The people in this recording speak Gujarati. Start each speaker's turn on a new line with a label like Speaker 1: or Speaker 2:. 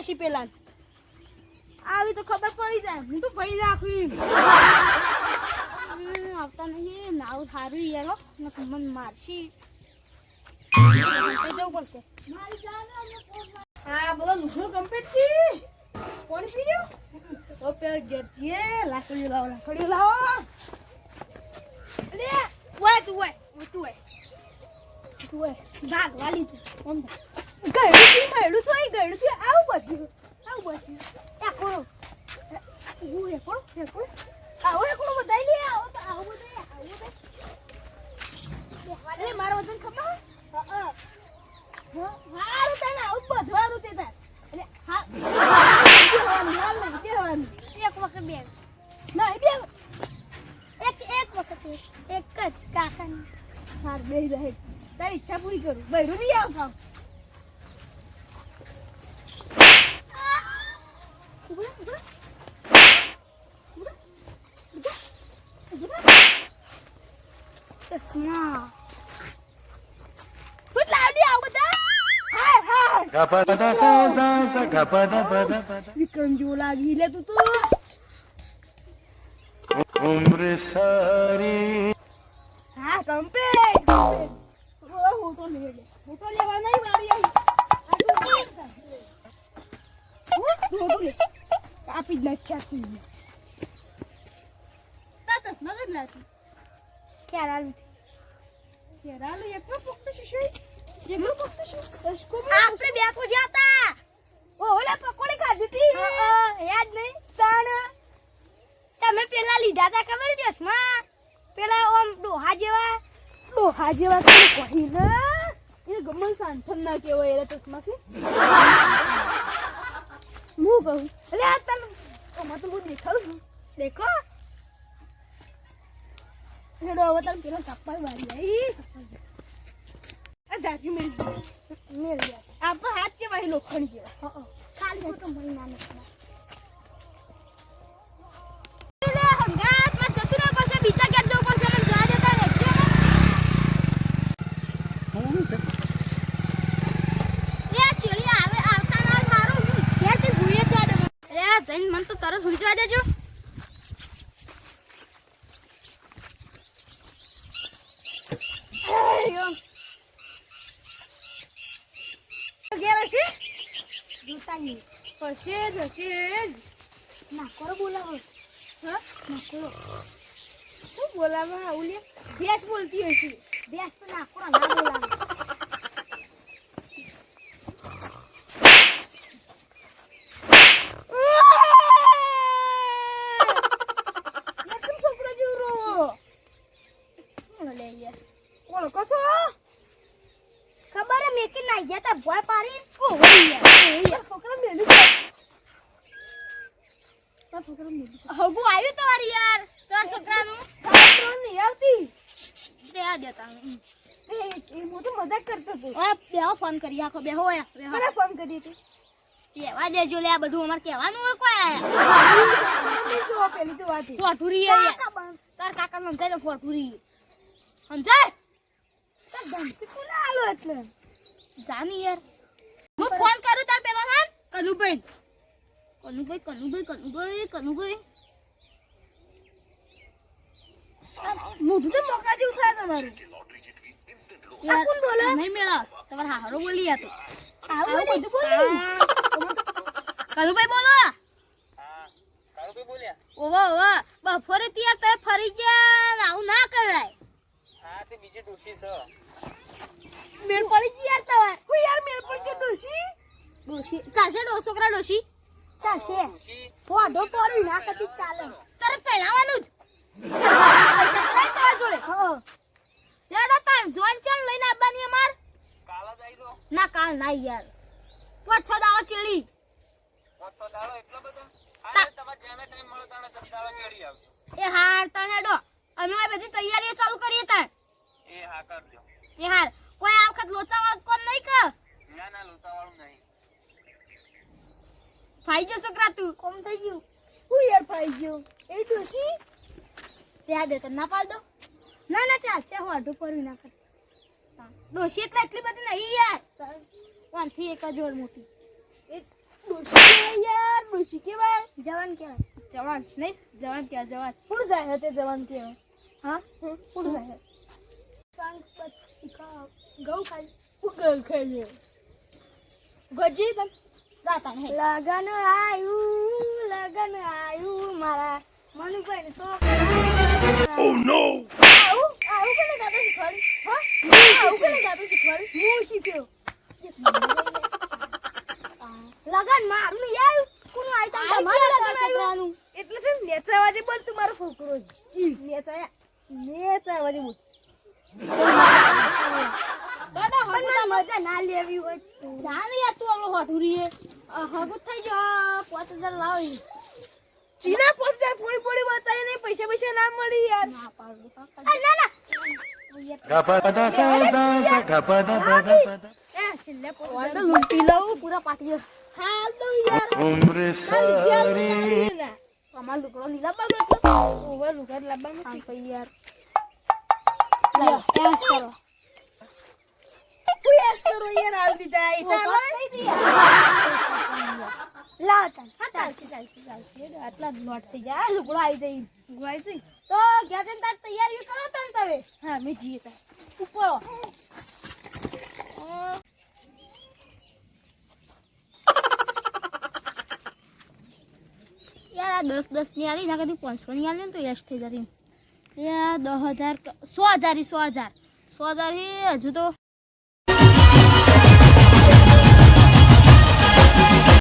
Speaker 1: જાશી પેલા આવી તો ખબર પડી જાય. હું તો ભાઈ રાખી આવતા નહીં. નાવ સારું યાર મને મારશી. જવું પડશે.
Speaker 2: હા, બોલો નુસુર કમ્પ્લીટ છી? કોણ પી ઓ પેલા ઘેર છીએ લાકડી લાવો લાકડી લાવો. લે
Speaker 1: ઓય તું ઓય તું ઓય તું ઓય ભાગ વાલી તું ઓમ.
Speaker 2: ગયડું થી મળ્યું તો ગયડું થી આવું બધું
Speaker 1: આવું બસ એ કોણ હું એ કોણ એ કોણ
Speaker 2: આવો એકલો બધાય લે આવો તો આવો બધાય આવો બધાય અરે મારો વજન ખબર હા હારું તને આવું જ બધવાનું તે તાર અરે હા દેવાનું હાલ નહીં દેવાનું
Speaker 1: એક વખત બે
Speaker 2: ના બે
Speaker 1: એક એક વખત એક જ કાકાની
Speaker 2: હાર બે રહે. તારી ઈચ્છા પૂરી કરું. બૈરું નહીં
Speaker 1: ચશ્મા.
Speaker 2: આવ વિક્રમ જેવો લાગી લે તું
Speaker 3: sari
Speaker 2: હા કમ્પ્લીટ. કાપી જ જ લાગી
Speaker 1: ક્યારે
Speaker 2: કેરાલો એકલો ફક્ત શીશો એકલો
Speaker 1: કો જાતા
Speaker 2: ઓલા પકોડી
Speaker 1: યાદ નહીં
Speaker 2: તાણ
Speaker 1: તમે પેલા લીધા હતા ખબર ચશ્મા પેલા ઓમ ડોહા જેવા.
Speaker 2: ડોહા જેવા કોઈ ને એ ગમન સાંથન ના કેવાય એરા ચશ્મા છે હું કહું? અલે આ તમે ઓમાં તો હું દેખાડું છું.
Speaker 1: દેખો.
Speaker 2: હેડો, હવે તમે પેલા કપાળ વાળી આવી આ ધારી મેળ
Speaker 1: મેળ
Speaker 2: હાથ જેવા લોખંડ જેવા.
Speaker 1: ખાલી ફોટો મળી ના બીજા ક્યાં જવું પડશે મને જવા દેતા ને એ ચેલી આવે આવતા ના મારું હું ઘેરથી ભૂલી જવા દે અરે આ જઈને મને તો તરત જવા દેજો. ઘેર હશે? જોતાની.
Speaker 2: હશે જ હશે જ.
Speaker 1: ના કરો બોલાવો.
Speaker 2: હા?
Speaker 1: ના કરો
Speaker 2: શું બોલાવા આવું લે ભેંસ બોલતી હશે.
Speaker 1: બેસ તો ના ના બોલાવો
Speaker 2: એકદમ છોકરો જેવું રોવો
Speaker 1: કોણ લે યાર
Speaker 2: કશો?
Speaker 1: ખબર હે મેકી નાઈ ગયા તા ભોય પારી કો
Speaker 2: છોકરા મેલી
Speaker 1: હગુ આવ્યું તમારી યાર તાર છોકરાનું?
Speaker 2: ગયો નહીં આવતી.
Speaker 1: બે દેતા
Speaker 2: હું તો મજાક કરતો હતો.
Speaker 1: બેહો ફોન કરી આખો બેહો
Speaker 2: મને ફોન કરી હતી?
Speaker 1: કેવા દેજો લે આ બધું અમાર કહેવાનું હોય કોઈ
Speaker 2: નહીં પેલી તો વાત
Speaker 1: ફોટુરી તાર કાકા સમજાય ને ફોટુરી. સમજાય?
Speaker 2: આલો એટલે?
Speaker 1: જાની યાર. હું ફોન કરું તાર પેલા હા? કનુભાઈ. કનુભાઈ કનુભાઈ કનુભાઈ કનુભાઈ.
Speaker 2: મોઢું તો મોકરા જેવું થાય તમારું.
Speaker 1: યાર
Speaker 2: કોણ બોલે?
Speaker 1: નહીં મેળા. તમારા હારો બોલી આ તો.
Speaker 2: બધું બોલ્યું
Speaker 1: કનુભાઈ બોલો. ઓવો ઓવો. બફોરે ત્યાં તે ફરી ગયા આવું ના કરાય. મેળ પડી ગઈ યાર તમાર.
Speaker 2: કોઈ યાર મેળ પર કે ડોશી?
Speaker 1: ડોશી. ચાલશે ડો છોકરા ડોશી?
Speaker 2: ચાલશે. વાઢો પડી ના કદી ચાલે.
Speaker 1: તરત પહેરાવાનું જ. પૈસા તો તમારા જોડે.
Speaker 2: હા.
Speaker 1: લેડો તાર જોન ચણ લઈને આવવાની અમાર. ના કાલ ના યાર. પાંચ છ દાવા ચેડી એ હાર તને ડો. અમે બધી તૈયારીઓ ચાલુ કરીએ તાર એ હાર કોઈ આ વખત લોચા વાળું કોમ નહીં કર? ફાઈ ગયો છોકરા તું. કોમ થઈ ગયું?
Speaker 2: હું યાર ફાઈ ગયો. એ ડોશી
Speaker 1: ત્યાં દે તને ના પાડ દો. ના ના ચાલશે હું અઢું પર ના કર ડોશી એટલે એટલી બધી નહીં યાર. વાંથી એક જ ઓર મોટી?
Speaker 2: એ ડોશી કહેવાય યાર ડોશી કેવાય.
Speaker 1: જવાન કેવાય. જવાન. નહીં જવાન કેવાય જવાન?
Speaker 2: પૂર જાય તે જવાન કેવાય?
Speaker 1: હા?
Speaker 2: પૂર જાય
Speaker 1: ઘઉં ખાઈ.
Speaker 2: ખાઈ ગજી તમ
Speaker 1: જાતા નહીં લગન આયુ લગન આયુ મારા મનુભાઈ તો
Speaker 2: આવું આવું કોને ગાતો શીખવાડ્યું હા આવું કોને ગાતો શીખવાડ્યું હું શીખ્યો
Speaker 1: લગન મારું આવ્યું કોનું આઈટમ તમ તમારું લગન આવ્યું
Speaker 2: એટલે ને નેચા વાજે બોલ તું મારો છોકરો નેચા નેચા વાજે બોલ.
Speaker 1: મજા ના લેવી હોય. જાને યાર તું આપણો હોઠુરી હગું થઈ ગયો પાંચ હજાર લાવી.
Speaker 2: ચીના પોસ જાય પોળી પોળી બતાવી નહીં પૈસા પૈસા ના મળી યાર.
Speaker 1: ના ના પૂરા અમાર લુકડો લીધા બાબુ
Speaker 2: નથી.
Speaker 1: તો યાર. લ્યો, કરો
Speaker 2: તું કરો યાર હાલ દીધા એ તાર
Speaker 1: તન ચાલશે ચાલશે ચાલશે આટલા જ થઈ જાય લુકડો આવી જાય
Speaker 2: ગવાય છે
Speaker 1: તો ગયા તાર તૈયારી કરો તન તમે
Speaker 2: હા મેં જીએ તાર
Speaker 1: ઉપર યાર આ દસ દસની આલી ના કદી પાંચસો ની આલી ને તો યશ થઈ જતી યાર દસ હજાર સો હજાર સો હજાર. સો હજાર હજુ તો